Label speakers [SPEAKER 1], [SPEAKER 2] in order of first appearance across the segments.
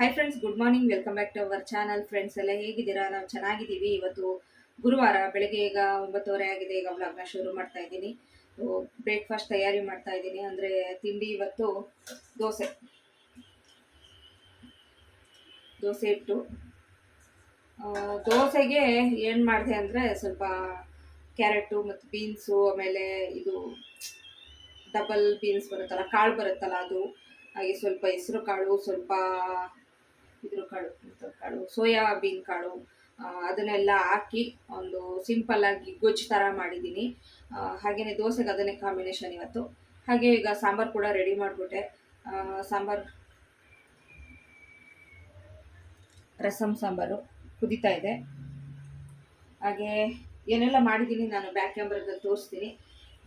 [SPEAKER 1] Hi friends good morning welcome back to our channel friends ಎಲ್ಲ ಹೇಗಿದ್ದೀರಾ? ನಾವು ಚೆನ್ನಾಗಿದ್ದೀವಿ. ಇವತ್ತು ಗುರುವಾರ ಬೆಳಗ್ಗೆ ಈಗ ಒಂಬತ್ತುವರೆ ಆಗಿದೆ. ಈಗ ವ್ಲಾಗ್ನ ಶುರು ಮಾಡ್ತಾ ಇದ್ದೀನಿ. ಬ್ರೇಕ್ಫಾಸ್ಟ್ ತಯಾರಿ ಮಾಡ್ತಾ ಇದ್ದೀನಿ. ಅಂದರೆ ತಿಂಡಿ ಇವತ್ತು ದೋಸೆ. ದೋಸೆ ಇಟ್ಟು ದೋಸೆಗೆ ಏನು ಮಾಡಿದೆ ಅಂದರೆ ಸ್ವಲ್ಪ ಕ್ಯಾರೆಟು ಮತ್ತು ಬೀನ್ಸು, ಆಮೇಲೆ ಇದು ಡಬಲ್ ಬೀನ್ಸ್ ಬರುತ್ತಲ್ಲ, ಕಾಳು ಬರುತ್ತಲ್ಲ ಅದು. ಹಾಗೆ ಸ್ವಲ್ಪ ಹೆಸರು ಕಾಳು, ಸ್ವಲ್ಪ ಇದ್ರ ಕಾಳು ಕಾಳು ಸೋಯಾಬೀನ್ ಕಾಳು ಅದನ್ನೆಲ್ಲ ಹಾಕಿ ಒಂದು ಸಿಂಪಲ್ ಆಗಿ ಗೊಜ್ಜು ಥರ ಮಾಡಿದ್ದೀನಿ. ಹಾಗೆಯೇ ದೋಸೆಗೆ ಅದನ್ನೇ ಕಾಂಬಿನೇಷನ್ ಇವತ್ತು. ಹಾಗೆ ಈಗ ಸಾಂಬಾರು ಕೂಡ ರೆಡಿ ಮಾಡಿಬಿಟ್ಟೆ. ಸಾಂಬಾರು ರಸಮ್ ಸಾಂಬಾರು ಕುದೀತಾ ಇದೆ. ಹಾಗೆ ಏನೆಲ್ಲ ಮಾಡಿದ್ದೀನಿ ನಾನು ಬ್ಯಾಕ್ ಕ್ಯಾಮ್ರದಲ್ಲಿ ತೋರಿಸ್ತೀನಿ.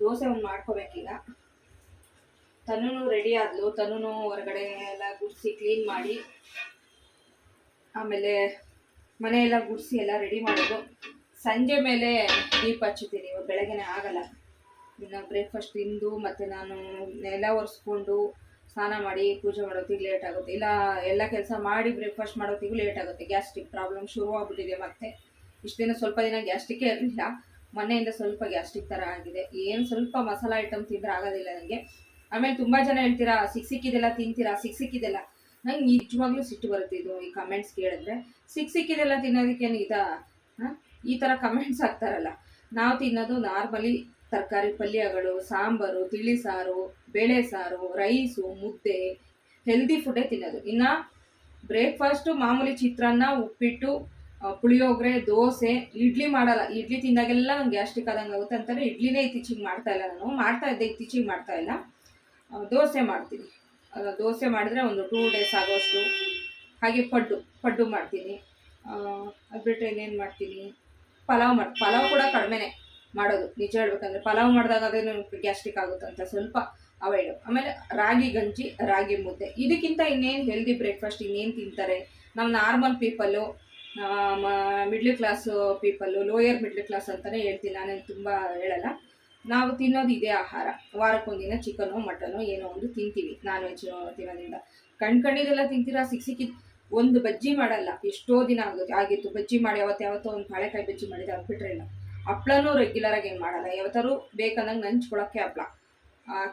[SPEAKER 1] ದೋಸೆ ಒಂದು ಮಾಡ್ಕೋಬೇಕೀಗ. ತನೂ ರೆಡಿ ಆದ್ಲು. ತನೂ ಹೊರಗಡೆ ಎಲ್ಲ ಗುಡಿಸಿ ಕ್ಲೀನ್ ಮಾಡಿ. ಆಮೇಲೆ ಮನೆಯೆಲ್ಲ ಎಲ್ಲ ಗುಡಿಸಿ ಎಲ್ಲ ರೆಡಿ ಮಾಡೋದು. ಸಂಜೆ ಮೇಲೆ ದೀಪ ಹಚ್ಚುತ್ತೀನಿ, ಇವಾಗ ಬೆಳಗ್ಗೆನೇ ಆಗಲ್ಲ. ಇನ್ನು ಬ್ರೇಕ್ಫಾಸ್ಟ್ ತಿಂದು ಮತ್ತು ನಾನು ನೆಲ ಒರೆಸ್ಕೊಂಡು ಸ್ನಾನ ಮಾಡಿ ಪೂಜೆ ಮಾಡೋತ್ತಿಗೆ ಲೇಟ್ ಆಗುತ್ತೆ. ಇಲ್ಲ, ಎಲ್ಲ ಕೆಲಸ ಮಾಡಿ ಬ್ರೇಕ್ಫಾಸ್ಟ್ ಮಾಡೋತ್ತಿಗೂ ಲೇಟ್ ಆಗುತ್ತೆ. ಗ್ಯಾಸ್ಟ್ರಿಕ್ ಪ್ರಾಬ್ಲಮ್ ಶುರು ಆಗ್ಬಿಟ್ಟಿದೆ ಮತ್ತೆ. ಇಷ್ಟು ದಿನ ಸ್ವಲ್ಪ ದಿನ ಗ್ಯಾಸ್ಟ್ರಿಕ್ಕೇ ಇರಲಿಲ್ಲ. ಮೊನ್ನೆಯಿಂದ ಸ್ವಲ್ಪ ಗ್ಯಾಸ್ಟ್ರಿಕ್ ಥರ ಆಗಿದೆ. ಏನು ಸ್ವಲ್ಪ ಮಸಾಲ ಐಟಮ್ ತಿಂದರೆ ಆಗೋದಿಲ್ಲ ನನಗೆ ಆಮೇಲೆ ತುಂಬ ಜನ ಹೇಳ್ತೀರಾ ಸಿಕ್ ಸಿಕ್ಕಿದೆಲ್ಲ ತಿಂತೀರಾ ಸಿಕ್ ಸಿಕ್ಕಿದೆಲ್ಲ ನಂಗೆ ನಿಜವಾಗ್ಲೂ ಸಿಟ್ಟು ಬರುತ್ತೆ ಇದು ಈ ಕಮೆಂಟ್ಸ್ ಕೇಳಿದ್ರೆ. ಸಿಕ್ ಸಿಕ್ಕಿದೆಲ್ಲ ತಿನ್ನೋದಕ್ಕೇನು ಇದಾ? ಈ ಥರ ಕಮೆಂಟ್ಸ್ ಹಾಕ್ತಾರಲ್ಲ. ನಾವು ತಿನ್ನೋದು ನಾರ್ಮಲಿ ತರಕಾರಿ ಪಲ್ಯಗಳು, ಸಾಂಬಾರು, ತಿಳಿ ಸಾರು, ಬೇಳೆ ಸಾರು ರೈಸು ಮುದ್ದೆ ಹೆಲ್ದಿ ಫುಡ್ಡೇ ತಿನ್ನೋದು. ಇನ್ನು ಬ್ರೇಕ್ಫಾಸ್ಟು ಮಾಮೂಲಿ ಚಿತ್ರಾನ್ನ, ಉಪ್ಪಿಟ್ಟು ಪುಳಿಯೋಗರೆ, ದೋಸೆ, ಇಡ್ಲಿ ಮಾಡಲ್ಲ. ಇಡ್ಲಿ ತಿಂದಾಗೆಲ್ಲ ನಂಗೆ ಗ್ಯಾಸ್ಟ್ರಿಕ್ ಆದಂಗೆ ಆಗುತ್ತೆ ಅಂತಾರೆ. ಇಡ್ಲಿನೇ ಇತ್ತೀಚಿಗೆ ಮಾಡ್ತಾ ಇಲ್ಲ ನಾನು. ಮಾಡ್ತಾ ಇದ್ದೆ ಇತ್ತೀಚಿಗೆ ಮಾಡ್ತಾ ಇಲ್ಲ. ದೋಸೆ ಮಾಡ್ತೀನಿ. ದೋಸೆ ಮಾಡಿದ್ರೆ ಒಂದು ಟೂ ಡೇಸ್ ಆಗೋಷ್ಟು. ಹಾಗೆ ಪಡ್ಡು ಪಡ್ಡು ಮಾಡ್ತೀನಿ. ಅದು ಬಿಟ್ಟರೆ ಇನ್ನೇನು ಮಾಡ್ತೀನಿ? ಪಲಾವ್ ಮಾಡಿ, ಪಲಾವ್ ಕೂಡ ಕಡಿಮೆನೆ ಮಾಡೋದು. ನಿಜ ಹೇಳ್ಬೇಕಂದ್ರೆ ಪಲಾವ್ ಮಾಡಿದಾಗ ಅದೇನು ಗ್ಯಾಸ್ಟ್ರಿಕ್ ಆಗುತ್ತಂತ ಸ್ವಲ್ಪ ಅವಾಯ್ಡು ಆಮೇಲೆ ರಾಗಿ ಗಂಜಿ, ರಾಗಿ ಮುದ್ದೆ. ಇದಕ್ಕಿಂತ ಇನ್ನೇನು ಹೆಲ್ದಿ ಬ್ರೇಕ್ಫಾಸ್ಟ್ ಇನ್ನೇನು ತಿಂತಾರೆ? ನಾವು normal people middle class people lower middle class ಅಂತಲೇ ಹೇಳ್ತೀನಿ. ನಾನೇನು ತುಂಬ ಹೇಳಲ್ಲ. ನಾವು ತಿನ್ನೋದು ಇದೇ ಆಹಾರ. ವಾರಕ್ಕೊಂದಿನ ಚಿಕನು ಮಟನು ಏನೋ ಒಂದು ತಿಂತೀವಿ. ನಾನ್ ವೆಜ್ ತಿನ್ನೋದ್ರಿಂದ. ಕಣ್ ಕಣ್ಣಿದೆಲ್ಲ ತಿಂತೀರಾ? ಸಿಕ್ ಸಿಕ್ಕಿದ್ ಒಂದು ಬಜ್ಜಿ ಮಾಡಲ್ಲ. ಎಷ್ಟೋ ದಿನ ಆಗುತ್ತೆ ಆಗಿತ್ತು. ಬಜ್ಜಿ ಮಾಡಿ ಯಾವತ್ತು ಯಾವತ್ತೋ ಒಂದು ಬಾಳೆಕಾಯಿ ಬಜ್ಜಿ ಮಾಡಿದೆ. ಅದು ಬಿಟ್ರೆ ಇಲ್ಲ. ಹಪ್ಳನೂ ರೆಗ್ಯುಲರ್ ಆಗಿ ಏನು ಮಾಡಲ್ಲ. ಯಾವತ್ತಾರು ಬೇಕಂದಂಗೆ ನಂಚ್ಕೊಳಕ್ಕೆ ಹಪ್ಳ.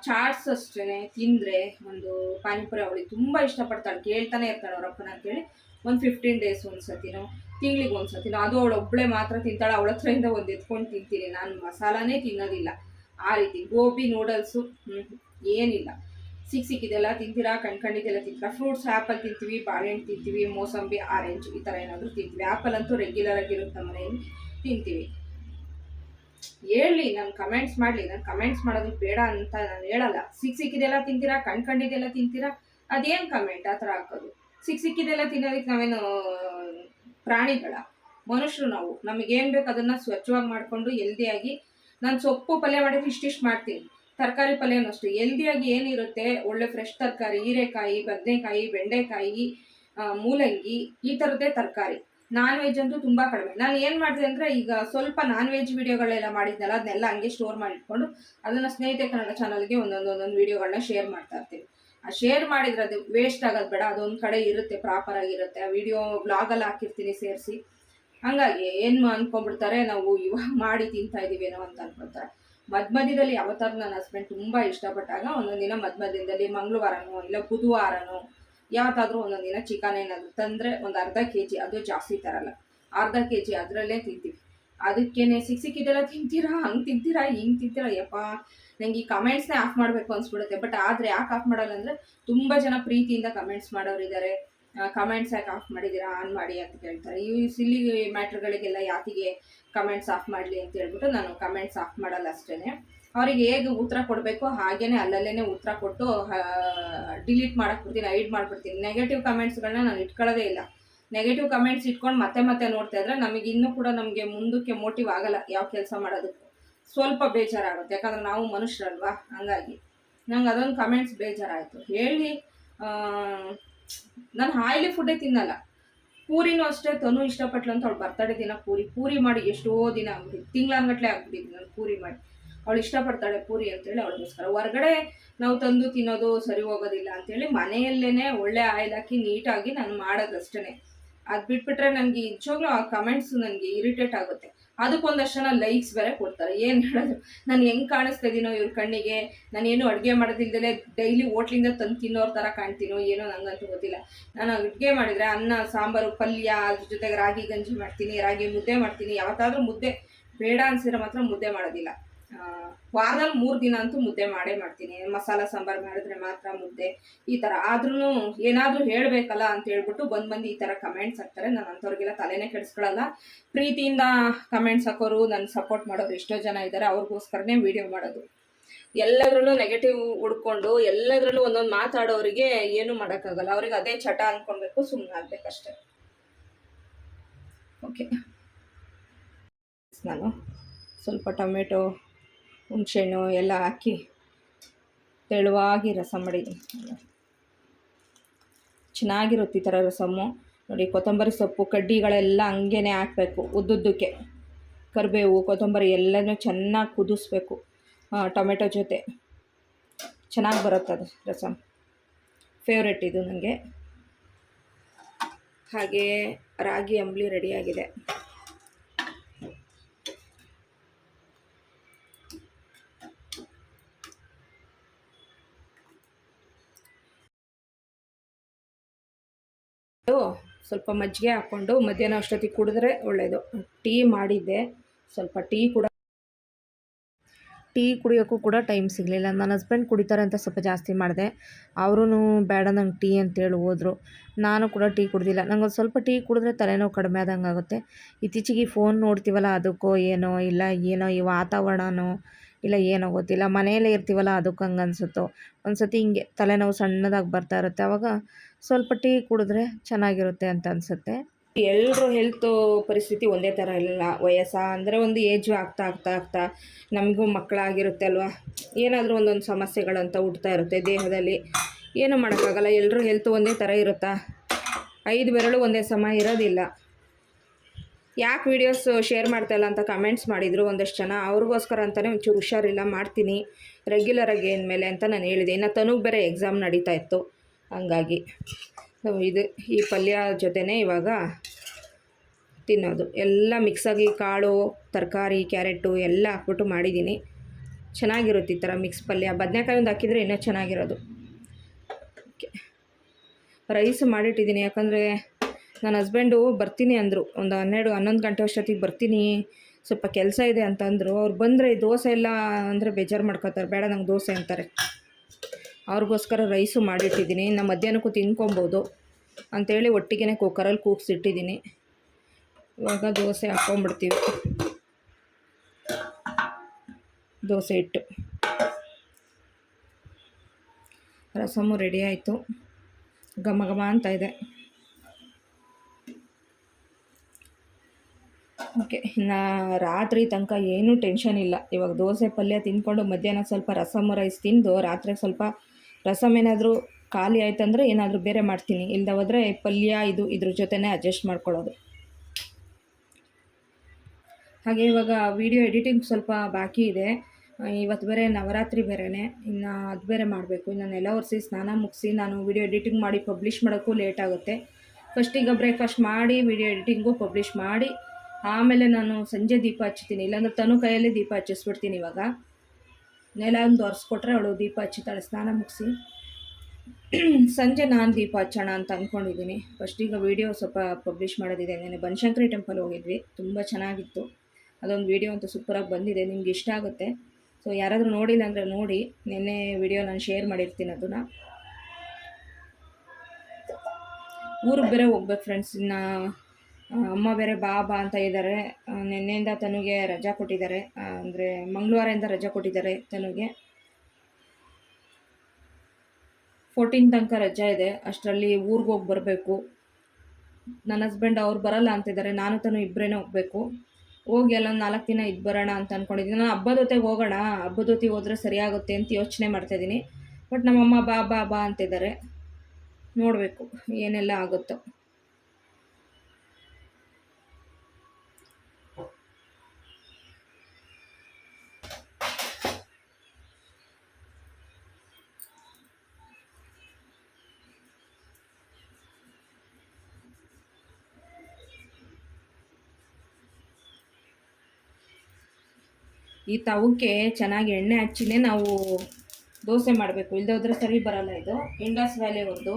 [SPEAKER 1] ಚಾಟ್ಸ್ ಅಷ್ಟೇ ತಿಂದರೆ ಒಂದು ಪಾನಿಪುರಿ ಅವಳಿಗೆ ತುಂಬ ಇಷ್ಟಪಡ್ತಾಳೆ. ಕೇಳ್ತಾನೆ ಇರ್ತಾಳೆ ಅವ್ರ ಅಪ್ಪನ ಅಂತೇಳಿ ಒಂದು ಫಿಫ್ಟೀನ್ ಡೇಸ್ ಒಂದು ಸತಿನೋ ತಿಂಗ್ಳಿಗೆ ಒಂದು ಸತಿನೋ ಅದು ಅವಳು ಒಬ್ಬಳೇ ಮಾತ್ರ ತಿಂತಾಳೆ, ಅವಳ ಹತ್ರದಿಂದ ಒಂದು ಎತ್ಕೊಂಡು ತಿಂತೀನಿ. ನಾನು ಮಸಾಲಾನೇ ತಿನ್ನೋದಿಲ್ಲ. ಆ ರೀತಿ ಗೋಬಿ, ನೂಡಲ್ಸು ಏನಿಲ್ಲ. ಸಿಕ್ ಸಿಕ್ಕಿದೆಲ್ಲ ತಿಂತೀರಾ? ಕಣ್ಕಂಡಿದ್ದೆಲ್ಲ ತಿಂತೀರಾ? ಫ್ರೂಟ್ಸ್ ಆ್ಯಪಲ್ ತಿಂತೀವಿ, ಬಾಳೆಹಣ್ಣು ತಿಂತೀವಿ, ಮೋಸಂಬಿ, ಆರೆಂಜ್ ಈ ಥರ ಏನಾದರೂ ತಿಂತೀವಿ. ಆ್ಯಪಲ್ ಅಂತೂ ರೆಗ್ಯುಲರ್ ಆಗಿರುತ್ತೆ ಮನೆಯಲ್ಲಿ ತಿಂತೀವಿ. ಹೇಳಿ ನಾನು ಕಮೆಂಟ್ಸ್ ಮಾಡಲಿ. ನಾನು ಕಮೆಂಟ್ಸ್ ಮಾಡೋದು ಬೇಡ ಅಂತ ನಾನು ಹೇಳಲ್ಲ. ಸಿಕ್ ಸಿಕ್ಕಿದೆಲ್ಲ ತಿಂತೀರಾ? ಕಣ್ಕಂಡಿದ್ದೆಲ್ಲ ತಿಂತೀರಾ? ಅದೇನು ಕಮೆಂಟ್ ಆ ಥರ ಹಾಕೋದು? ಸಿಕ್ ಸಿಕ್ಕಿದೆಲ್ಲ ತಿನ್ನೋದಕ್ಕೆ ನಾವೇನು ಪ್ರಾಣಿಗಳ ಮನುಷ್ಯರು ನಾವು. ನಮಗೇನು ಬೇಕು ಅದನ್ನು ಸ್ವಚ್ಛವಾಗಿ ಮಾಡಿಕೊಂಡು ಹೆಲ್ದಿಯಾಗಿ ನಾನು ಸೊಪ್ಪು ಪಲ್ಯ ಮಾಡಿದ್ರೆ ಇಷ್ಟಿಷ್ಟು ಮಾಡ್ತೀನಿ. ತರಕಾರಿ ಪಲ್ಯನೂ ಅಷ್ಟು. ಹೆಲ್ದಿಯಾಗಿ ಏನಿರುತ್ತೆ? ಒಳ್ಳೆ ಫ್ರೆಶ್ ತರಕಾರಿ, ಹೀರೆಕಾಯಿ, ಬದನೆಕಾಯಿ, ಬೆಂಡೆಕಾಯಿ ಮೂಲಂಗಿ ಈ ಥರದ್ದೇ ತರಕಾರಿ. ನಾನ್ ವೆಜ್ ಅಂತೂ ತುಂಬ ಕಡಿಮೆ. ನಾನು ಏನು ಮಾಡಿದೆ ಅಂದರೆ ಈಗ ಸ್ವಲ್ಪ ನಾನ್ ವೆಜ್ ವಿಡಿಯೋಗಳೆಲ್ಲ ಮಾಡಿದ್ನಲ್ಲ, ಅದನ್ನೆಲ್ಲ ಹಂಗೆ ಸ್ಟೋರ್ ಮಾಡಿಟ್ಕೊಂಡು ಅದನ್ನು ಸ್ನೇಹಿತೆ ಕನ್ನಡ ಚಾನಲ್ಗೆ ಒಂದೊಂದೊಂದೊಂದು ಒಂದೊಂದು ವಿಡಿಯೋಗಳನ್ನ ಶೇರ್ ಮಾಡ್ತಾ ಇರ್ತೀನಿ. ಶೇರ್ ಮಾಡಿದ್ರೆ ಅದು ವೇಸ್ಟ್ ಆಗೋದು ಬೇಡ, ಅದೊಂದು ಕಡೆ ಇರುತ್ತೆ ಪ್ರಾಪರ್ ಆಗಿರುತ್ತೆ. ಆ ವಿಡಿಯೋ ಬ್ಲಾಗಲ್ಲಿ ಹಾಕಿರ್ತೀನಿ ಸೇರಿಸಿ. ಹಂಗಾಗಿ ಏನು ಅನ್ಕೊಂಡ್ಬಿಡ್ತಾರೆ, ನಾವು ಇವಾಗ ಮಾಡಿ ತಿಂತಾ ಇದ್ದೀವೇನೋ ಅಂತ ಅನ್ಕೊಳ್ತಾರೆ ಮಧ್ಯ ಮಧ್ಯದಲ್ಲಿ ಯಾವತ್ತಾರು ನನ್ನ ಹಸ್ಬೆಂಡ್ ತುಂಬ ಇಷ್ಟಪಟ್ಟಾಗ ಒಂದೊಂದು ದಿನ ಮಧ್ಯ ಮಂಗಳವಾರನೋ, ಇಲ್ಲ ಬುಧವಾರನೋ ಯಾವತ್ತಾದರೂ ಒಂದೊಂದು ದಿನ ಚಿಕನ್ ಏನಾದರೂ ತಂದರೆ ಒಂದು ಅರ್ಧ ಕೆ ಜಿ ಅದು ಜಾಸ್ತಿ ತರಲ್ಲ. ಅರ್ಧ ಕೆ ಜಿ ಅದರಲ್ಲೇ ತಿಂತೀವಿ. ಅದಕ್ಕೇನೆ ಸಿಕ್ ಸಿಕ್ಕಿದೆಲ್ಲ ತಿಂತೀರಾ? ಹಂಗೆ ತಿಂತೀರಾ? ಹಿಂಗೆ ತಿಂತೀರಾ? ಯಪ್ಪ! ನಂಗೆ ಈ ಕಮೆಂಟ್ಸ್ನೇ ಆಫ್ ಮಾಡಬೇಕು ಅನ್ಸ್ಬಿಡುತ್ತೆ. ಬಟ್ ಆದರೆ ಯಾಕೆ ಆಫ್ ಮಾಡಲ್ಲ ಅಂದರೆ ತುಂಬ ಜನ ಪ್ರೀತಿಯಿಂದ ಕಮೆಂಟ್ಸ್ ಮಾಡೋರಿದ್ದಾರೆ. ಕಮೆಂಟ್ಸ್ ಯಾಕೆ ಆಫ್ ಮಾಡಿದ್ದೀರಾ ಆನ್ ಮಾಡಿ ಅಂತ ಕೇಳ್ತಾರೆ. ಈ ಸಿಲ್ಲಿ ಮ್ಯಾಟ್ರ್ಗಳಿಗೆಲ್ಲ ಯಾತಿಗೆ ಕಮೆಂಟ್ಸ್ ಆಫ್ ಮಾಡಲಿ ಅಂತ ಹೇಳ್ಬಿಟ್ಟು ನಾನು ಕಮೆಂಟ್ಸ್ ಆಫ್ ಮಾಡಲ್ಲ ಅಷ್ಟೇ ಅವ್ರಿಗೆ ಹೇಗೆ ಉತ್ತರ ಕೊಡಬೇಕು? ಹಾಗೇನೆ ಅಲ್ಲಲ್ಲೇ ಉತ್ತರ ಕೊಟ್ಟು ಡಿಲೀಟ್ ಮಾಡಕ್ಕೆ ಬಿಡ್ತೀನಿ ಐಡ್ ಮಾಡ್ಬಿಡ್ತೀನಿ. ನೆಗೆಟಿವ್ ಕಮೆಂಟ್ಸ್ಗಳನ್ನ ನಾನು ಇಟ್ಕೊಳ್ಳೋದೇ ಇಲ್ಲ. ನೆಗೆಟಿವ್ ಕಮೆಂಟ್ಸ್ ಇಟ್ಕೊಂಡು ಮತ್ತೆ ಮತ್ತೆ ನೋಡ್ತಾ ಇದ್ರೆ ನಮಗೆ ಇನ್ನೂ ಕೂಡ ನಮಗೆ ಮುಂದಕ್ಕೆ ಮೋಟಿವ್ ಆಗಲ್ಲ ಯಾವ ಕೆಲಸ ಮಾಡೋದಕ್ಕೂ. ಸ್ವಲ್ಪ ಬೇಜಾರಾಗುತ್ತೆ. ಯಾಕಂದ್ರೆ ನಾವು ಮನುಷ್ಯರಲ್ವಾ? ಹಂಗಾಗಿ. ನಂಗೆ ಅದೊಂದು ಕಮೆಂಟ್ಸ್ ಬೇಜಾರಾಯಿತು. ಹೇಳಿ ನಾನು ಆಯಿಲಿ ಫುಡ್ಡೇ ತಿನ್ನಲ್ಲ. ಪೂರಿನೂ ಅಷ್ಟೇ, ತನು ಇಷ್ಟಪಟ್ಲು ಅಂತ ಅವಳು ಬರ್ತಡೇ ದಿನ ಪೂರಿ ಪೂರಿ ಮಾಡಿ ಎಷ್ಟೋ ದಿನ ಆಗ್ಬಿಟ್ಟಿತ್ತು ತಿಂಗಳಾನ್ಗಟ್ಲೆ ಆಗ್ಬಿಟ್ಟಿದ್ದು ನಾನು ಪೂರಿ ಮಾಡಿ. ಅವಳು ಇಷ್ಟಪಡ್ತಾಳೆ ಪೂರಿ ಅಂತೇಳಿ ಅವಳಿಗೋಸ್ಕರ. ಹೊರಗಡೆ ನಾವು ತಂದು ತಿನ್ನೋದು ಸರಿ ಹೋಗೋದಿಲ್ಲ ಅಂತೇಳಿ ಮನೆಯಲ್ಲೇ ಒಳ್ಳೆ ಆಯಿಲ್ ಹಾಕಿ ನೀಟಾಗಿ ನಾನು ಮಾಡೋದಷ್ಟೇ. ಅದು ಬಿಟ್ಬಿಟ್ರೆ ನನಗೆ ನಿಜವಾಗ್ಲೂ ಆ ಕಮೆಂಟ್ಸ್ ನನಗೆ ಇರಿಟೇಟ್ ಆಗುತ್ತೆ. ಅದಕ್ಕೊಂದಷ್ಟು ಜನ ಲೈಕ್ಸ್ ಬೇರೆ ಕೊಡ್ತಾರೆ. ಏನು ಹೇಳೋದು? ನಾನು ಹೆಂಗೆ ಕಾಣಿಸ್ತಾ ಇದ್ದೀನೋ ಇವ್ರ ಕಣ್ಣಿಗೆ? ನಾನೇನು ಅಡುಗೆ ಮಾಡೋದಿಲ್ದಲೇ ಡೈಲಿ ಹೋಟ್ಲಿಂದ ತಂದು ತಿನ್ನೋರ ಥರ ಕಾಣ್ತೀನೋ ಏನೋ ನನಗಂತೂ ಗೊತ್ತಿಲ್ಲ. ನಾನು ಅಡುಗೆ ಮಾಡಿದರೆ ಅನ್ನ, ಸಾಂಬಾರು, ಪಲ್ಯ, ಅದ್ರ ಜೊತೆಗೆ ರಾಗಿ ಗಂಜಿ ಮಾಡ್ತೀನಿ, ರಾಗಿ ಮುದ್ದೆ ಮಾಡ್ತೀನಿ. ಯಾವತ್ತಾದ್ರೂ ಮುದ್ದೆ, ಬೇಡ ಅನ್ಸಿದ್ರೆ ಮಾತ್ರ ಮುದ್ದೆ ಮಾಡೋದಿಲ್ಲ. ವಾರದಲ್ಲಿ ಮೂರು ದಿನ ಅಂತೂ ಮುದ್ದೆ ಮಾಡೇ ಮಾಡ್ತೀನಿ. ಮಸಾಲ ಸಾಂಬಾರು ಮಾಡಿದ್ರೆ ಮಾತ್ರ ಮುದ್ದೆ ಈ ಥರ ಆದ್ರೂ ಏನಾದರೂ ಹೇಳಬೇಕಲ್ಲ ಅಂತ ಹೇಳ್ಬಿಟ್ಟು ಬಂದು ಬಂದು ಈ ಥರ ಕಮೆಂಟ್ಸ್ ಹಾಕ್ತಾರೆ. ನಾನು ಅಂಥವ್ರಿಗೆಲ್ಲ ತಲೆನೇ ಕೆಡಿಸ್ಕೊಳ್ಳಲ್ಲ ಪ್ರೀತಿಯಿಂದ ಕಮೆಂಟ್ಸ್ ಹಾಕೋರು ನನ್ನ ಸಪೋರ್ಟ್ ಮಾಡೋರು ಎಷ್ಟೋ ಜನ ಇದ್ದಾರೆ. ಅವ್ರಿಗೋಸ್ಕರನೇ ವಿಡಿಯೋ ಮಾಡೋದು. ಎಲ್ಲದ್ರಲ್ಲೂ ನೆಗೆಟಿವ್ ಹುಡ್ಕೊಂಡು, ಎಲ್ಲದ್ರಲ್ಲೂ ಒಂದೊಂದು ಮಾತಾಡೋರಿಗೆ ಏನು ಮಾಡೋಕ್ಕಾಗಲ್ಲ. ಅವ್ರಿಗೆ ಅದೇ ಚಟ ಅಂದ್ಕೊಳ್ಬೇಕು ಸುಮ್ಮನೆ ಆಗ್ಬೇಕಷ್ಟೆ. ಓಕೆ ನಾನು ಸ್ವಲ್ಪ ಟೊಮೆಟೊ ಹುಣಸೆಹಣ್ಣು ಎಲ್ಲ ಹಾಕಿ ತೆಳುವಾಗಿ ರಸ ಮಾಡಿ ಚೆನ್ನಾಗಿರುತ್ತೆ ಈ ಥರ ರಸಮ್ಮು. ನೋಡಿ, ಕೊತ್ತಂಬರಿ ಸೊಪ್ಪು, ಕಡ್ಡಿಗಳೆಲ್ಲ ಹಂಗೇ ಹಾಕಬೇಕು ಉದ್ದುದ್ದಕ್ಕೆ. ಕರಿಬೇವು, ಕೊತ್ತಂಬರಿ ಎಲ್ಲನೂ ಚೆನ್ನಾಗಿ ಕುದಿಸ್ಬೇಕು ಟೊಮೆಟೊ ಜೊತೆ. ಚೆನ್ನಾಗಿ ಬರುತ್ತೆ ಅದು ರಸಮ್. ಫೇವ್ರೆಟ್ ಇದು ನನಗೆ ಹಾಗೆ ರಾಗಿ ಅಂಬ್ಲಿ ರೆಡಿಯಾಗಿದೆ ಸ್ವಲ್ಪ ಮಜ್ಜಿಗೆ ಹಾಕ್ಕೊಂಡು ಮಧ್ಯಾಹ್ನ ಅಷ್ಟೊತ್ತಿಗೆ ಕುಡಿದ್ರೆ ಒಳ್ಳೆಯದು ಟೀ ಮಾಡಿದ್ದೆ. ಸ್ವಲ್ಪ ಟೀ ಕೂಡ ಟೀ ಕುಡಿಯೋಕ್ಕೂ ಕೂಡ ಟೈಮ್ ಸಿಗಲಿಲ್ಲ. ನನ್ನ ಹಸ್ಬೆಂಡ್ ಕುಡಿತಾರೆ ಅಂತ ಸ್ವಲ್ಪ ಜಾಸ್ತಿ ಮಾಡಿದೆ. ಅವರೂ ಬೇಡ ನಂಗೆ ಟೀ ಅಂತೇಳಿ ಹೋದರು. ನಾನು ಕೂಡ ಟೀ ಕುಡ್ದಿಲ್ಲ. ನಂಗೆ ಸ್ವಲ್ಪ ಟೀ ಕುಡಿದ್ರೆ ತಲೆನೋವು ಕಡಿಮೆ ಆದಂಗೆ ಆಗುತ್ತೆ. ಇತ್ತೀಚೆಗೆ ಫೋನ್ ನೋಡ್ತೀವಲ್ಲ, ಅದಕ್ಕೋ ಏನೋ ಇಲ್ಲ, ಏನೋ ಈ ವಾತಾವರಣನೋ ಇಲ್ಲ ಏನೋ ಗೊತ್ತಿಲ್ಲ, ಮನೆಯಲ್ಲೇ ಇರ್ತೀವಲ್ಲ ಅದಕ್ಕೆ ಹಂಗೆ ಅನಿಸುತ್ತೋ. ಒಂದು ಸತಿ ಹಿಂಗೆ ತಲೆನೋವು ಸಣ್ಣದಾಗಿ ಬರ್ತಾ ಇರುತ್ತೆ ಆವಾಗ ಸ್ವಲ್ಪ ಟೀ ಕುಡಿದ್ರೆ ಚೆನ್ನಾಗಿರುತ್ತೆ ಅಂತ ಅನಿಸುತ್ತೆ. ಎಲ್ಲರೂ ಹೆಲ್ತ್ ಪರಿಸ್ಥಿತಿ ಒಂದೇ ಥರ ಇಲ್ಲ ವಯಸ್ಸ ಅಂದರೆ ಒಂದು ಏಜು ಆಗ್ತಾ ಆಗ್ತಾ ಆಗ್ತಾ ನಮಗೂ ಮಕ್ಕಳಾಗಿರುತ್ತೆ ಅಲ್ವಾ? ಏನಾದರೂ ಒಂದೊಂದು ಸಮಸ್ಯೆಗಳಂತ ಹುಡ್ತಾ ಇರುತ್ತೆ ದೇಹದಲ್ಲಿ. ಏನು ಮಾಡೋಕ್ಕಾಗಲ್ಲ ಎಲ್ಲರೂ ಹೆಲ್ತ್ ಒಂದೇ ಥರ ಇರುತ್ತಾ? ಐದು ಬೆರಳು ಒಂದೇ ಸಮ ಇರೋದಿಲ್ಲ. ಯಾಕೆ ವೀಡಿಯೋಸ್ ಶೇರ್ ಮಾಡ್ತಾಯಿಲ್ಲ ಅಂತ ಕಮೆಂಟ್ಸ್ ಮಾಡಿದರು ಒಂದಷ್ಟು ಜನ. ಅವ್ರಿಗೋಸ್ಕರ ಅಂತಲೇ ಒಂಚೂರು ಹುಷಾರಿಲ್ಲ, ಮಾಡ್ತೀನಿ. ರೆಗ್ಯುಲರಾಗಿ ಮೇಲೆ ಅಂತ ನಾನು ಹೇಳಿದೆ. ಇನ್ನು ತನಗೆ ಬೇರೆ ಎಕ್ಸಾಮ್ ನಡೀತಾ ಇತ್ತು. ಹಂಗಾಗಿ ಇದು, ಈ ಪಲ್ಯ ಜೊತೆನೇ ಇವಾಗ ತಿನ್ನೋದು. ಎಲ್ಲ ಮಿಕ್ಸಾಗಿ ಕಾಳು, ತರಕಾರಿ ಕ್ಯಾರೆಟು ಎಲ್ಲ ಹಾಕ್ಬಿಟ್ಟು ಮಾಡಿದ್ದೀನಿ ಚೆನ್ನಾಗಿರುತ್ತೆ ಈ ಥರ ಮಿಕ್ಸ್ ಪಲ್ಯ. ಬದನೆಕಾಯಿ ಒಂದು ಹಾಕಿದರೆ ಇನ್ನೂ ಚೆನ್ನಾಗಿರೋದು. ಓಕೆ. ರೈಸ್ ಮಾಡಿಟ್ಟಿದ್ದೀನಿ ಯಾಕಂದರೆ ನನ್ನ ಹಸ್ಬೆಂಡು ಬರ್ತೀನಿ ಅಂದರು. ಒಂದು ಹನ್ನೆರಡು, ಹನ್ನೊಂದು ಗಂಟೆ ಅಷ್ಟೊತ್ತಿಗೆ ಬರ್ತೀನಿ. ಸ್ವಲ್ಪ ಕೆಲಸ ಇದೆ ಅಂತ ಅಂದರು ಅವ್ರು ಬಂದರೆ ದೋಸೆ ಎಲ್ಲ ಅಂದರೆ ಬೇಜಾರು ಮಾಡ್ಕೋತಾರೆ. ಬೇಡ ನಂಗೆ ದೋಸೆ ಅಂತಾರೆ. ಅವ್ರಿಗೋಸ್ಕರ ರೈಸು ಮಾಡಿಟ್ಟಿದ್ದೀನಿ. ಇನ್ನು ಮಧ್ಯಾಹ್ನಕ್ಕೂ ತಿನ್ಕೊಬೋದು ಅಂಥೇಳಿ ಒಟ್ಟಿಗೆ ಕುಕ್ಕರಲ್ಲಿ ಕೂಗ್ಸಿಟ್ಟಿದ್ದೀನಿ. ಇವಾಗ ದೋಸೆ ಹಾಕ್ಕೊಂಬಿಡ್ತೀವಿ. ದೋಸೆ ಇಟ್ಟು ರಸಮು ರೆಡಿ ಆಯಿತು. ಘಮ ಘಮ ಅಂತ ಇದೆ. ಓಕೆ, ಇನ್ನು ರಾತ್ರಿ ತನಕ ಏನೂ ಟೆನ್ಷನ್ ಇಲ್ಲ. ಇವಾಗ ದೋಸೆ ಪಲ್ಯ ತಿಂದ್ಕೊಂಡು ಮಧ್ಯಾಹ್ನ ಸ್ವಲ್ಪ ರಸಮ್ ರೈಸ್ ತಿಂದು ರಾತ್ರಿ ಸ್ವಲ್ಪ ರಸಮ್ ಏನಾದರೂ ಖಾಲಿ ಆಯ್ತಂದರೆ ಏನಾದರೂ ಬೇರೆ ಮಾಡ್ತೀನಿ. ಇಲ್ಲದ ಹೋದರೆ ಪಲ್ಯ ಇದು ಇದ್ರ ಜೊತೆನೇ ಅಡ್ಜಸ್ಟ್ ಮಾಡ್ಕೊಳ್ಳೋದು. ಹಾಗೆ ಇವಾಗ ವಿಡಿಯೋ ಎಡಿಟಿಂಗ್ ಸ್ವಲ್ಪ ಬಾಕಿ ಇದೆ. ಇವತ್ತು ಬೇರೆ ನವರಾತ್ರಿ ಬೇರೆನೇ. ಇನ್ನು ಅದು ಬೇರೆ ಮಾಡಬೇಕು. ಇನ್ನು ನೆಲ ಒರೆಸಿ, ಸ್ನಾನ ಮುಗಿಸಿ ನಾನು ವಿಡಿಯೋ ಎಡಿಟಿಂಗ್ ಮಾಡಿ ಪಬ್ಲಿಷ್ ಮಾಡೋಕ್ಕೂ ಲೇಟ್ ಆಗುತ್ತೆ. ಫಸ್ಟಿಗೆ ಬ್ರೇಕ್ಫಾಸ್ಟ್ ಮಾಡಿ ವಿಡಿಯೋ ಎಡಿಟಿಂಗು ಪಬ್ಲಿಷ್ ಮಾಡಿ ಆಮೇಲೆ ನಾನು ಸಂಜೆ ದೀಪ ಹಚ್ಚುತ್ತೀನಿ, ಇಲ್ಲಾಂದ್ರೆ ತನು ಕೈಯಲ್ಲಿ ದೀಪ ಹಚ್ಚಿಸ್ಬಿಡ್ತೀನಿ ಇವಾಗ. ನೆಲ ಒಂದು ಒರೆಸ್ಕೊಟ್ರೆ ಅವಳು ದೀಪ ಹಚ್ಚುತ್ತಾಳೆ ಸ್ನಾನ ಮುಗಿಸಿ. ಸಂಜೆ ನಾನು ದೀಪ ಹಚ್ಚೋಣ ಅಂತ ಅಂದ್ಕೊಂಡಿದ್ದೀನಿ ಫಸ್ಟ್ ಈಗ ವೀಡಿಯೋ ಸ್ವಲ್ಪ ಪಬ್ಲಿಷ್ ಮಾಡೋದಿದೆ. ನೆನೆ ಬನಶಂಕರಿ ಟೆಂಪಲ್ ಹೋಗಿದ್ವಿ. ತುಂಬ ಚೆನ್ನಾಗಿತ್ತು. ಅದೊಂದು ವೀಡಿಯೋ ಅಂತೂ ಸೂಪರಾಗಿ ಬಂದಿದೆ. ನಿಮ್ಗೆ ಇಷ್ಟ ಆಗುತ್ತೆ. ಸೊ ಯಾರಾದರೂ ನೋಡಿಲ್ಲ ಅಂದರೆ ನೋಡಿ. ನಿನ್ನೆ ವಿಡಿಯೋ ನಾನು ಶೇರ್ ಮಾಡಿರ್ತೀನಿ ಅದನ್ನು. ಊರಿಗೆ ಬೇರೆ ಹೋಗ್ಬೇಕು ಫ್ರೆಂಡ್ಸ್ ಇನ್ನು. ಅಮ್ಮ ಬೇರೆ ಬಾ ಬಾ ಅಂತ ಇದ್ದಾರೆ. ನಿನ್ನೆಯಿಂದ ತನುಗೆ ರಜಾ ಕೊಟ್ಟಿದ್ದಾರೆ. ಅಂದರೆ ಮಂಗಳವಾರದಿಂದ ರಜಾ ಕೊಟ್ಟಿದ್ದಾರೆ ತನುಗೆ. ಫೋರ್ಟೀನ್ ತನಕ ರಜಾ ಇದೆ. ಅಷ್ಟರಲ್ಲಿ ಊರಿಗೆ ಹೋಗಿ ಬರಬೇಕು. ನನ್ನ ಹಸ್ಬೆಂಡ್ ಅವ್ರು ಬರಲ್ಲ ಅಂತಿದ್ದಾರೆ ನಾನು, ತನು ಇಬ್ಬರೇ ಹೋಗಬೇಕು. ಹೋಗಿ ಅಲ್ಲೊಂದು ನಾಲ್ಕು ದಿನ ಇದ್ದು ಬರೋಣ ಅಂತ ಅಂದ್ಕೊಂಡಿದ್ದೀನಿ ನಾನು ಹಬ್ಬದ ಜೊತೆಗೆ ಹೋಗೋಣ. ಹಬ್ಬದ ಜೊತೆ ಹೋದರೆ ಸರಿಯಾಗುತ್ತೆ ಅಂತ ಯೋಚನೆ ಮಾಡ್ತಾಯಿದ್ದೀನಿ ಬಟ್ ನಮ್ಮಮ್ಮ ಬಾ ಬಾ ಬಾ ಅಂತಿದ್ದಾರೆ ನೋಡಬೇಕು ಏನೆಲ್ಲ ಆಗುತ್ತೋ. ಈ ತವಕ್ಕೆ ಚೆನ್ನಾಗಿ ಎಣ್ಣೆ ಹಚ್ಚಿನೇ ನಾವು ದೋಸೆ ಮಾಡಬೇಕು. ಇಲ್ಲದೆ ಹೋದ್ರೆ ಸರಿ ಬರಲ್ಲ ಇದು. ಇಂಡಸ್ ವ್ಯಾಲಿ ಒಂದು.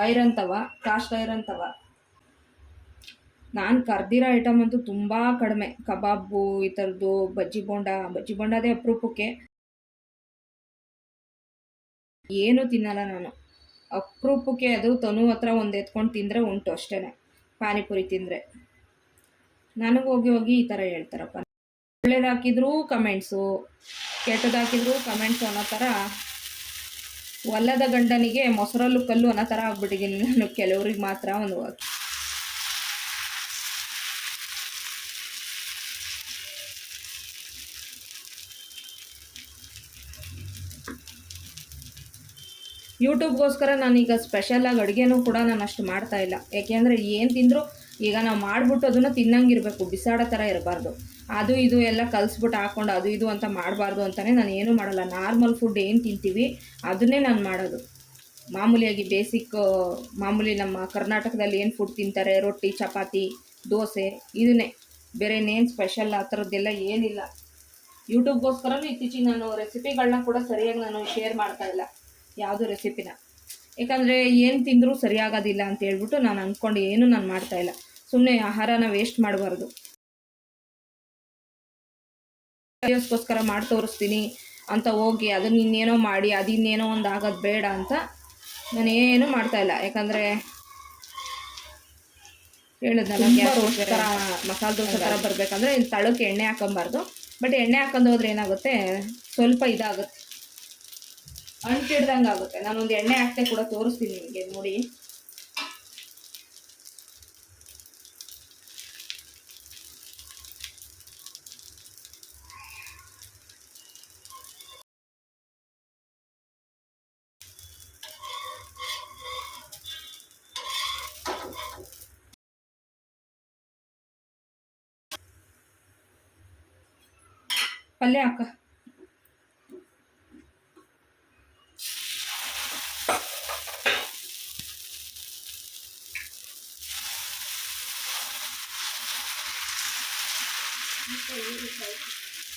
[SPEAKER 1] ಐರನ್ ತವ, ಕಾಸ್ಟ್ ಐರನ್ ತವ. ನಾನು ಕರೆದಿರೋ ಐಟಮ್ ಅಂತೂ ತುಂಬ ಕಡಿಮೆ. ಕಬಾಬು, ಈ ಥರದ್ದು ಬಜ್ಜಿ ಬೋಂಡ. ಬಜ್ಜಿ ಬೋಂಡದೇ ಅಪರೂಪಕ್ಕೆ ಏನೂ ತಿನ್ನಲ್ಲ ನಾನು. ಅಪರೂಪಕ್ಕೆ ಅದು ತನು ಹತ್ರ ಒಂದು ಎತ್ಕೊಂಡು ತಿಂದರೆ ಉಂಟು ಅಷ್ಟೇ ಪಾನಿಪುರಿ ತಿಂದರೆ. ನನಗೆ ಹೋಗಿ ಹೋಗಿ ಈ ಥರ ಹೇಳ್ತಾರಪ್ಪ. ಒಳ್ಳೇದು ಹಾಕಿದ್ರು ಕಮೆಂಟ್ಸು ಕೆಟ್ಟದಾಕಿದ್ರೂ ಕಮೆಂಟ್ಸು ಅನ್ನೋ ಥರ ಒಲ್ಲದ ಗಂಡನಿಗೆ ಮೊಸರಲ್ಲು ಕಲ್ಲು ಅನ್ನೋ ಥರ ಆಗ್ಬಿಟ್ಟಿದ್ದೀನಿ ನಾನು ಕೆಲವ್ರಿಗೆ ಮಾತ್ರ ಒಂದು ಯೂಟ್ಯೂಬ್ಗೋಸ್ಕರ ನಾನೀಗ ಸ್ಪೆಷಲಾಗಿ ಅಡುಗೆನೂ ಕೂಡ ನಾನು ಅಷ್ಟು ಮಾಡ್ತಾ ಇಲ್ಲ. ಯಾಕೆಂದರೆ ಏನು ತಿಂದರೂ ಈಗ ನಾವು ಮಾಡಿಬಿಟ್ಟು ಅದನ್ನು ತಿನ್ನಂಗಿರಬೇಕು, ಬಿಸಾಡೋ ಥರ ಇರಬಾರ್ದು. ಅದು ಇದು ಎಲ್ಲ ಕಲಿಸ್ಬಿಟ್ಟು ಹಾಕ್ಕೊಂಡು ಅದು ಇದು ಅಂತ ಮಾಡಬಾರ್ದು ಅಂತಲೇ ನಾನು ಏನೂ ಮಾಡಲ್ಲ. ನಾರ್ಮಲ್ ಫುಡ್ ಏನು ತಿಂತೀವಿ, ಅದನ್ನೇ ನಾನು ಮಾಡೋದು. ಮಾಮೂಲಿಯಾಗಿ ಬೇಸಿಕ್ ಮಾಮೂಲಿ ನಮ್ಮ ಕರ್ನಾಟಕದಲ್ಲಿ ಏನು ಫುಡ್ ತಿಂತಾರೆ, ರೊಟ್ಟಿ, ಚಪಾತಿ, ದೋಸೆ, ಇದನ್ನೇ. ಬೇರೆ ಇನ್ನೇನು ಸ್ಪೆಷಲ್ ಆ ಥರದ್ದೆಲ್ಲ ಏನಿಲ್ಲ. ಯೂಟ್ಯೂಬ್ಗೋಸ್ಕರನೂ ಇತ್ತೀಚೆಗೆ ನಾನು ರೆಸಿಪಿಗಳನ್ನ ಕೂಡ ಸರಿಯಾಗಿ ನಾನು ಶೇರ್ ಮಾಡ್ತಾ ಇಲ್ಲ, ಯಾವುದು ರೆಸಿಪಿನ ಯಾಕಂದರೆ ಏನು ತಿಂದರೂ ಸರಿಯಾಗೋದಿಲ್ಲ ಅಂತ ಹೇಳ್ಬಿಟ್ಟು ನಾನು ಅಂದ್ಕೊಂಡು ಏನು ನಾನು ಮಾಡ್ತಾ ಇಲ್ಲ. ಸುಮ್ಮನೆ ಆಹಾರನ ವೇಸ್ಟ್ ಮಾಡಬಾರ್ದು. ವಿಡಿಯೋಸ್ಗೋಸ್ಕರ ಮಾಡಿ ತೋರಿಸ್ತೀನಿ ಅಂತ ಹೋಗಿ ಅದನ್ನ ಇನ್ನೇನೋ ಮಾಡಿ ಅದು ಇನ್ನೇನೋ ಒಂದು ಆಗೋದು ಬೇಡ ಅಂತ ನಾನೇನು ಏನು ಮಾಡ್ತಾ ಇಲ್ಲ. ಯಾಕಂದರೆ ಹೇಳಿದ್ನಲ್ಲ ಗ್ಯಾಸ್ ಥರ ಮಸಾಲೆ ದೋಸೆ ಥರ ಬರಬೇಕಂದ್ರೆ ಇನ್ನು ತಳಕ್ಕೆ ಎಣ್ಣೆ ಹಾಕೊಬಾರ್ದು. ಬಟ್ ಎಣ್ಣೆ ಹಾಕೊಂಡು ಹೋದ್ರೆ ಏನಾಗುತ್ತೆ? ಸ್ವಲ್ಪ ಇದಾಗುತ್ತೆ. ಅಂಟಿಡ್ದಂಗೆ ಆಗುತ್ತೆ ನಾನೊಂದು ಎಣ್ಣೆ ಹಾಕ್ತೆ ಕೂಡ ತೋರಿಸ್ತೀನಿ ನಿಮಗೆ ನೋಡಿ. ಪಲ್ಯ ಹಾಕ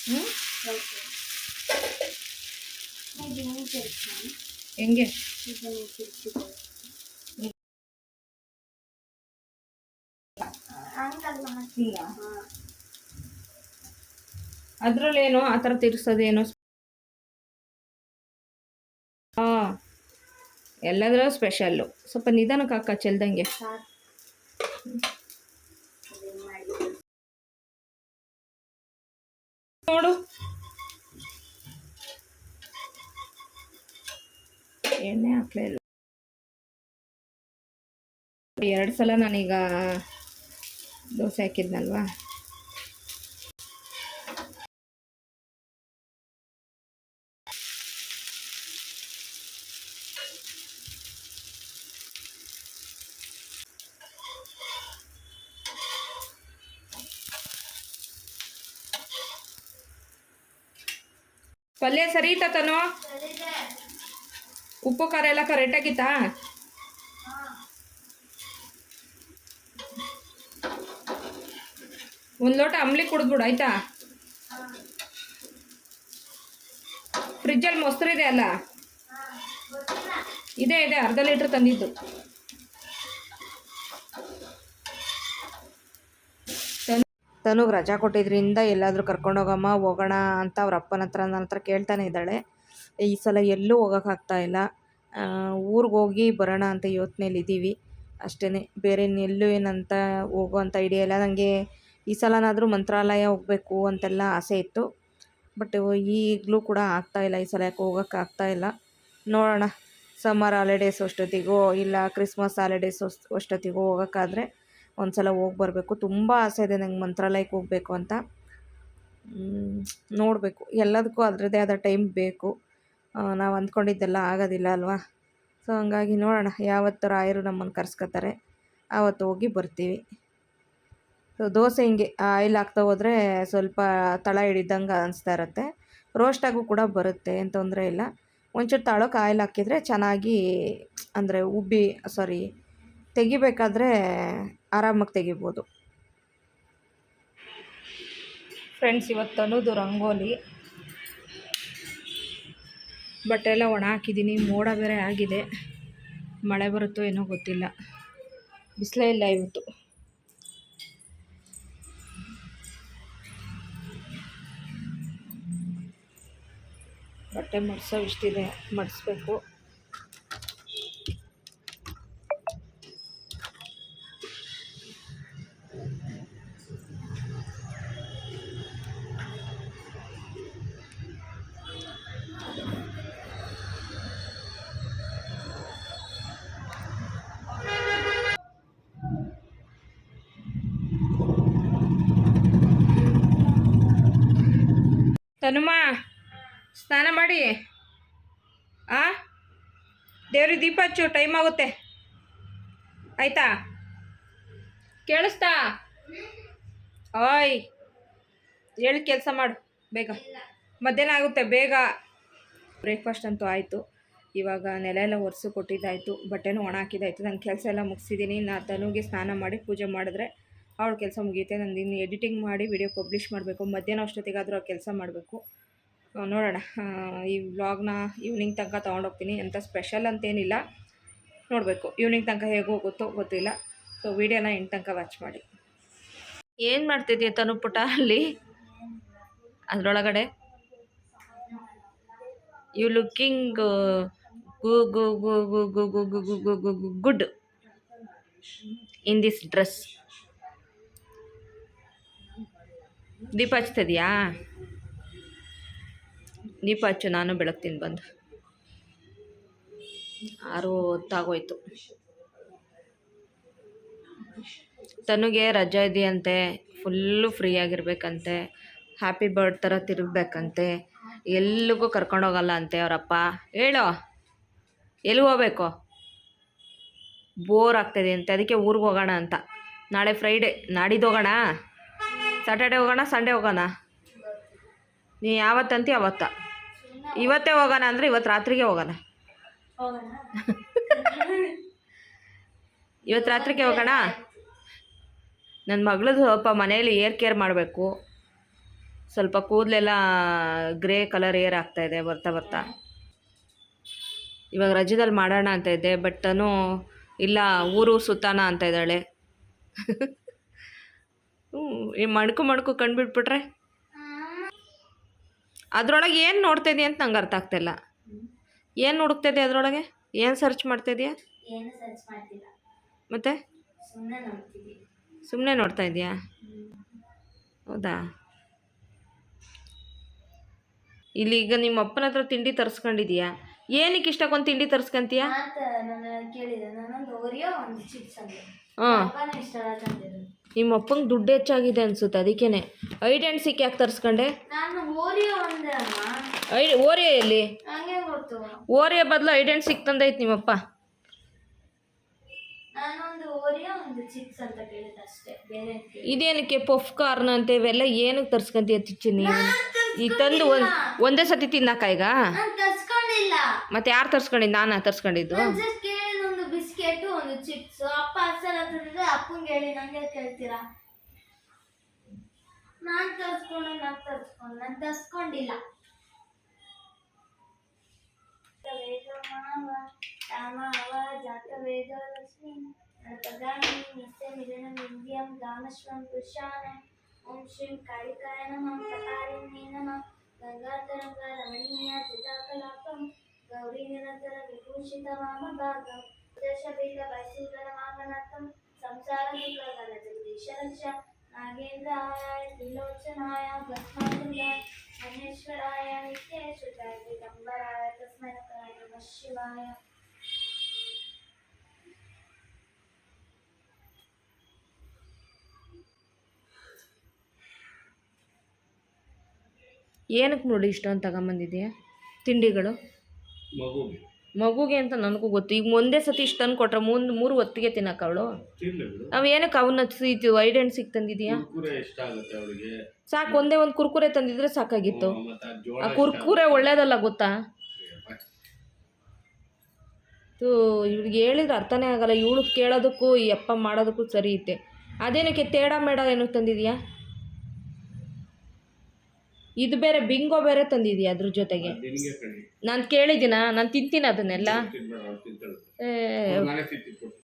[SPEAKER 1] ಹ್ಞೂ ಹೆಂಗೆ ಹಿಂಗ ಅದ್ರಲ್ಲೇನೋ ಆ ಥರ ತಿರ್ಸೋದೇನೋ ಹಾ ಎಲ್ಲದರ ಸ್ಪೆಷಲ್ಲು ಸ್ವಲ್ಪ ನಿಧಾನಕ್ಕೆ ಹಾಕ ಚೆಲ್ದಂಗೆ. ನೋಡು. ಎಣ್ಣೆ ಹಾಕ್ಲೇ ಇಲ್ಲ. ಎರಡು ಸಲ ನಾನೀಗ ದೋಸೆ ಹಾಕಿದ್ನಲ್ವಾ? ಪಲ್ಯ ಸರಿ ಐತಾ ತನೋ? ಉಪ್ಪು, ಖಾರ ಎಲ್ಲ ಕರೆಕ್ಟಾಗಿತ್ತಾ ಒಂದು ಲೋಟ ಅಂಬ್ಲಿ ಕುಡಿದ್ಬಿಡು, ಆಯ್ತಾ? ಫ್ರಿಜ್ಜಲ್ಲಿ ಮೊಸರಿದೆ ಅಲ್ಲ? ಇದೆ ಇದೆ, ಅರ್ಧ ಲೀಟ್ರ್ ತಂದಿದ್ದು. ತನುಗ್ ರಜಾ ಕೊಟ್ಟಿದ್ರಿಂದ ಎಲ್ಲಾದರೂ ಕರ್ಕೊಂಡೋಗಮ್ಮ, ಹೋಗೋಣ ಅಂತ ಅವ್ರ ಅಪ್ಪನ ಹತ್ರ ನನ್ನ ಹತ್ರ ಕೇಳ್ತಾನೆ ಇದ್ದಾಳೆ. ಈ ಸಲ ಎಲ್ಲೂ ಹೋಗೋಕ್ಕಾಗ್ತಾ ಇಲ್ಲ. ಊರಿಗೆ ಹೋಗಿ ಬರೋಣ ಅಂತ ಯೋಚನೆಯಲ್ಲಿ ಇದ್ದೀವಿ ಅಷ್ಟೇ ಬೇರೆ ಎಲ್ಲೂ ಏನಂತ ಹೋಗುವಂಥ ಐಡಿಯಾ ಇಲ್ಲ. ನನಗೆ ಈ ಸಲನಾದರೂ ಮಂತ್ರಾಲಯ ಹೋಗಬೇಕು ಅಂತೆಲ್ಲ ಆಸೆ ಇತ್ತು. ಬಟ್ ಈಗಲೂ ಕೂಡ ಆಗ್ತಾಯಿಲ್ಲ ಈ ಸಲ ಯಾಕೆ ಹೋಗೋಕ್ಕೆ ಆಗ್ತಾಯಿಲ್ಲ ನೋಡೋಣ. ಸಮ್ಮರ್ ಹಾಲಿಡೇಸ್ ಅಷ್ಟೊತ್ತಿಗೋ ಇಲ್ಲ ಕ್ರಿಸ್ಮಸ್ ಹಾಲಿಡೇಸ್ ಅಷ್ಟೊತ್ತಿಗೋ ಹೋಗೋಕ್ಕಾದ್ರೆ. ಒಂದು ಸಲ ಹೋಗಿ ಬರಬೇಕು. ತುಂಬ ಆಸೆ ಇದೆ ನಂಗೆ ಮಂತ್ರಾಲಯಕ್ಕೆ ಹೋಗಬೇಕು ಅಂತ. ನೋಡಬೇಕು. ಎಲ್ಲದಕ್ಕೂ ಅದರದ್ದೇ ಆದ ಟೈಮ್ ಬೇಕು. ನಾವು ಅಂದ್ಕೊಂಡಿದ್ದೆಲ್ಲ ಆಗೋದಿಲ್ಲ ಅಲ್ವಾ? ಸೊ ಹಂಗಾಗಿ ನೋಡೋಣ. ಯಾವತ್ತು ರಾಯರು ನಮ್ಮನ್ನು ಕರ್ಸ್ಕೊತಾರೆ. ಆವತ್ತು ಹೋಗಿ ಬರ್ತೀವಿ. ಸೊ ದೋಸೆ ಹಿಂಗೆ ಆಯಿಲ್ ಹಾಕ್ತಾ ಹೋದರೆ ಸ್ವಲ್ಪ ತಳ ಹಿಡಿದಂಗೆ ಅನಿಸ್ತಾ ಇರುತ್ತೆ. ರೋಸ್ಟಾಗೂ ಕೂಡ ಬರುತ್ತೆ ಏನು ತೊಂದರೆ ಇಲ್ಲ. ಒಂಚೂರು ತಳಕ್ಕೆ ಆಯಿಲ್ ಹಾಕಿದರೆ ಚೆನ್ನಾಗಿ ಅಂದರೆ ಉಬ್ಬಿ ಸಾರಿ ತೆಗಿಬೇಕಾದ್ರೆ ಆರಾಮಾಗಿ ತೆಗಿಬೋದು. ಫ್ರೆಂಡ್ಸ್ ಇವತ್ತನ್ನೋದು ರಂಗೋಲಿ. ಬಟ್ಟೆ ಎಲ್ಲ ಒಣ ಹಾಕಿದ್ದೀನಿ, ಮೋಡ ಬೇರೆ ಆಗಿದೆ. ಮಳೆ ಬರುತ್ತೋ ಏನೋ ಗೊತ್ತಿಲ್ಲ. ಬಿಸಿಲೇ ಇಲ್ಲ ಇವತ್ತು. ಬಟ್ಟೆ ಮಡಿಸೋ ಇಷ್ಟಿದೆ ಮಡಿಸ್ಬೇಕು. ತನುಮ, ಸ್ನಾನ ಮಾಡಿ. ಆ? ದೇವ್ರಿಗೆ ದೀಪ ಹಚ್ಚು ಟೈಮ್ ಆಗುತ್ತೆ. ಆಯ್ತಾ? ಕೇಳಿಸ್ತಾ? ಓಯ್, ಹೇಳಿ ಕೆಲಸ ಮಾಡು, ಬೇಗ. ಮಧ್ಯಾಹ್ನ ಆಗುತ್ತೆ, ಬೇಗ. ಬ್ರೇಕ್ಫಾಸ್ಟ್ ಅಂತೂ ಆಯಿತು. ಇವಾಗ ನೆಲ ಎಲ್ಲ ಒರೆಸು ಕೊಟ್ಟಿದ್ದಾಯಿತು, ಬಟ್ಟೆನೂ ಒಣ ಹಾಕಿದ್ದಾಯಿತು ನನ್ನ ಕೆಲಸ ಎಲ್ಲ ಮುಗಿಸಿದ್ದೀನಿ. ನಾ ತನುಗೆ ಸ್ನಾನ ಮಾಡಿ ಪೂಜೆ ಮಾಡಿದ್ರೆ ಅವಳ ಕೆಲಸ ಮುಗಿಯುತ್ತೆ ನಂದು ಇನ್ನು ಎಡಿಟಿಂಗ್ ಮಾಡಿ ವಿಡಿಯೋ ಪಬ್ಲಿಷ್ ಮಾಡಬೇಕು ಮಧ್ಯಾಹ್ನ ಅಷ್ಟೊತ್ತಿಗಾದರೂ ಆ ಕೆಲಸ ಮಾಡಬೇಕು ನೋಡೋಣ ಈ ವ್ಲಾಗ್ನ ಈವ್ನಿಂಗ್ ತನಕ ತೊಗೊಂಡೋಗ್ತೀನಿ ಎಂಥ ಸ್ಪೆಷಲ್ ಅಂತೇನಿಲ್ಲ ನೋಡಬೇಕು ಈವ್ನಿಂಗ್ ತನಕ ಹೇಗೆ ಹೋಗುತ್ತೋ ಗೊತ್ತಿಲ್ಲ ಸೊ ವಿಡಿಯೋನ ಎಂಟು ತನಕ ವಾಚ್ ಮಾಡಿ ಏನು ಮಾಡ್ತಿದ್ದೀಯ ತನು ಪುಟ ಅಲ್ಲಿ ಅದರೊಳಗಡೆ ಯು ಲುಕ್ಕಿಂಗ್ ಗು ಗು ಗು ಗು ಗು ಗು ಗು ಗು ಗು ಗು ಗುಡ್ ಇನ್ ದಿಸ್ ಡ್ರೆಸ್ ದೀಪ ಹಚ್ತಿದ್ಯಾ? ದೀಪ ಹಚ್ಚು, ನಾನು ಬೆಳಗ್ತೀನಿ, ಬಂದು. ಆರು ಹೊತ್ತಾಗೋಯ್ತು. ತನಗೆ ರಜೆ ಇದೆಯಂತೆ, ಫುಲ್ಲು ಫ್ರೀ ಆಗಿರ್ಬೇಕಂತೆ ಹ್ಯಾಪಿ ಬರ್ಡ್ ಥರ ತಿರುಗಬೇಕಂತೆ ಎಲ್ಲಿಗೂ ಕರ್ಕೊಂಡೋಗಲ್ಲ ಅಂತೆ ಅವರಪ್ಪ. ಹೇಳೋ, ಎಲ್ಲಿ ಹೋಗ್ಬೇಕು? ಬೋರ್ ಆಗ್ತಾಯಿದೆ ಅಂತೆ, ಅದಕ್ಕೆ ಊರಿಗೆ ಹೋಗೋಣ ಅಂತ. ನಾಳೆ ಫ್ರೈಡೇ ನಾಡಿದ್ದು ಹೋಗೋಣ? ಸ್ಯಾಟರ್ಡೆ ಹೋಗೋಣ ಸಂಡೆ ಹೋಗೋಣ? ನೀ ಯಾವತ್ತಂತಿ ಅವತ್ತ? ಇವತ್ತೇ ಹೋಗೋಣ ಅಂದರೆ ಇವತ್ತು ರಾತ್ರಿಗೆ ಹೋಗೋಣ. ಇವತ್ತು ರಾತ್ರಿಗೆ ಹೋಗೋಣ? ನನ್ನ ಮಗಳದ್ದು ಸ್ವಲ್ಪ ಮನೆಯಲ್ಲಿ ಏರ್ ಕೇರ್ ಮಾಡಬೇಕು. ಸ್ವಲ್ಪ ಕೂದಲೆಲ್ಲ ಗ್ರೇ ಕಲರ್ ಏರ್ ಆಗ್ತಾಯಿದೆ ಬರ್ತಾ ಬರ್ತಾ. ಇವಾಗ ರಜದಲ್ಲಿ ಮಾಡೋಣ ಅಂತ ಇದ್ದೆ ಬಟ್ ತನು ಇಲ್ಲ ಊರು ಸುತ್ತಾನ ಅಂತ ಇದ್ದಾಳೆ. ಈ ಮಣ್ಕು ಮಣ್ಕು ಕಂಡುಬಿಟ್ಬಿಟ್ರೆ? ಅದರೊಳಗೆ ಏನು ನೋಡ್ತಾ ಇದೀಯ ಅಂತ ನಂಗೆ ಅರ್ಥ ಆಗ್ತಾಯಿಲ್ಲ ಏನು ಹುಡುಕ್ತಾ ಇದೆಯಾ ಅದರೊಳಗೆ? ಏನು ಸರ್ಚ್ ಮಾಡ್ತಾ ಇದೆಯಾ?
[SPEAKER 2] ಏನು ಸರ್ಚ್ ಮಾಡ್ತಿಲ್ಲ.
[SPEAKER 1] ಮತ್ತೆ?
[SPEAKER 2] ಸುಮ್ಮನೆ
[SPEAKER 1] ನೋಡ್ತಾ ಇದೆಯಾ? ಹೌದಾ? ಇಲ್ಲಿ ಈಗ ನಿಮ್ಮ ಅಪ್ಪನ ಹತ್ರ ತಿಂಡಿ ತರಿಸ್ಕೊಂಡಿದ್ಯಾ? ಏನಕ್ಕೆ ಇಷ್ಟಕ್ಕೊಂದು ತಿಂಡಿ ತರಿಸ್ಕೊಂತೀಯ?
[SPEAKER 2] ಮಾತ ನನ್ನ ಕೇಳಿದೆ ನಾನೊಂದು ಓರಿಯೋ ಒಂದು ಚಿಪ್ಸ್ ಅಂದೆ.
[SPEAKER 1] ಹಾಂ.
[SPEAKER 2] ಇಷ್ಟ ತಂದಿರೋದು.
[SPEAKER 1] ನಿಮ್ಮ ಅಪ್ಪಂಗೆ ದುಡ್ಡು ಹೆಚ್ಚಾಗಿದೆ ಅನ್ಸುತ್ತೆ ಅದಕ್ಕೇನೆ. ಐಡ್ ಆ್ಯಂಡ್ ಸಿಕ್ ಯಾಕೆ ತರಿಸ್ಕೊಂಡೆ?
[SPEAKER 2] ನಾನು ಓರಿಯೋ ಅಂದೆ ಅಮ್ಮ.
[SPEAKER 1] ಐ ಓರಿಯೋ ಎಲ್ಲಿ?
[SPEAKER 2] ಹಂಗೆ ಗೊತ್ತು.
[SPEAKER 1] ಓರಿಯೋ ಬದಲು ಐಡ್ ಆ್ಯಂಡ್ ಸಿಕ್ ತಂದೈತೆ ನಿಮ್ಮಪ್ಪ.
[SPEAKER 2] ನಾನೊಂದು ಓರಿಯೋ ಒಂದು ಚಿಪ್ಸ್ ಅಂತ ಕೇಳಿದೆ ಅಷ್ಟೇ ಬೇರೆ ಏನ್
[SPEAKER 1] ಇದೇನಕ್ಕೆ ಪಫ್ ಕಾರ್ನ್ ಅಂತ ಇವೆಲ್ಲ ಏನಕ್ಕೆ ತರ್ಸ್ಕೊಂತೀಯ ತಿಚ್ಚಿ ನೀನು? ಈಗ ತಂದು ಒಂದು ಒಂದೇ ಸತಿ ತಿನ್ನಕ್ಕ ಈಗ?
[SPEAKER 2] ತರ್ಸ್ಕೊಂಡಿಲ್ಲ
[SPEAKER 1] ಮತ್ತೆ ಯಾರು ತರ್ಸ್ಕೊಂಡಿದ್ದು ನಾನು ತರ್ಸ್ಕೊಂಡಿದ್ದು?
[SPEAKER 2] ನಾನು ಜಸ್ಟ್ ಕೇಳಿದ್ದು ಒಂದು ಬಿಸ್ಕೆಟ್ ಒಂದು ಚಿಪ್ಸ್. ಅಪ್ಪ ಅಸಲ ತಂದಿದ್ರೆ ಅಪ್ಪಂಗೆ ಹೇಳಿ ನಂಗೆ ಕೇಳ್ತೀರಾ? ನಾನ್ ತರ್ಸ್ಕೊಂಡು ನಾನ್ ತರ್ಸ್ಕೊಂಡು. ನಾನ್ ತರ್ಸ್ಕೊಂಡಿಲ್ಲ. ಓಂ ಶ್ರೀಂ ಕಾಳಿಕಾಯ ನಮಃ ಕಪಾಲಿನ್ಯೇ ನಮಃ गङ्गातरङ्गरमणीया चिताकलापं गौरीनिरन्तरविभूषितवामभागं दशबीलवैसूदरवामनाथं संसारदुःखगणजगदीशरक्ष नागेन्द्राय त्रिलोचनाय ब्रह्मानन्दाय महेश्वराय नित्येषु जागृतम्बराय तस्मै नमः शिवाय।
[SPEAKER 1] ಏನಕ್ಕೆ ನೋಡಿ ಇಷ್ಟೊಂದು ತಗೊಂಬಂದಿದ್ಯಾ? ತಿಂಡಿಗಳು?
[SPEAKER 3] ಮಗುಗೆ.
[SPEAKER 1] ಮಗುಗೆ ಅಂತ ನನಗೂ ಗೊತ್ತು. ಈಗ ಒಂದೇ ಸತಿ ಇಷ್ಟು ತಂದು ಕೊಟ್ರೆ ಮುಂದೆ ಮೂರು ಹೊತ್ತಿಗೆ ತಿನ್ನಕ್ಕೆ ಅವಳು? ನಾವು ಏನಕ್ಕೆ ಅವನ್ನ ಇದು ವೈಡ್ ಸಿಕ್ ತಂದಿದ್ಯಾ? ಸಾಕು ಒಂದೇ ಒಂದು ಕುರ್ಕುರೆ ತಂದಿದ್ರೆ ಸಾಕಾಗಿತ್ತು.
[SPEAKER 3] ಆ
[SPEAKER 1] ಕುರ್ಕುರೆ ಒಳ್ಳೇದಲ್ಲ ಗೊತ್ತಾ? ಇವ್ಳಿಗೆ ಹೇಳಿದ್ರೆ ಅರ್ಥನೇ ಆಗಲ್ಲ. ಇವಳು ಕೇಳೋದಕ್ಕೂ ಈ ಅಪ್ಪ ಮಾಡೋದಕ್ಕೂ ಸರಿ ಐತೆ. ಅದೇನಕ್ಕೆ ತೇಡ ಮೇಡ ಏನಕ್ಕೆ ತಂದಿದ್ಯಾ? ಇದು ಬೇರೆ ಬಿಂಗೋ ಬೇರೆ ತಂದಿದೀಯ ಅದ್ರ ಜೊತೆಗೆ? ನಾನು ಕೇಳಿದ್ದೀನಾ? ನಾನು ತಿಂತೀನಿ ಅದನ್ನೆಲ್ಲ. ಏ,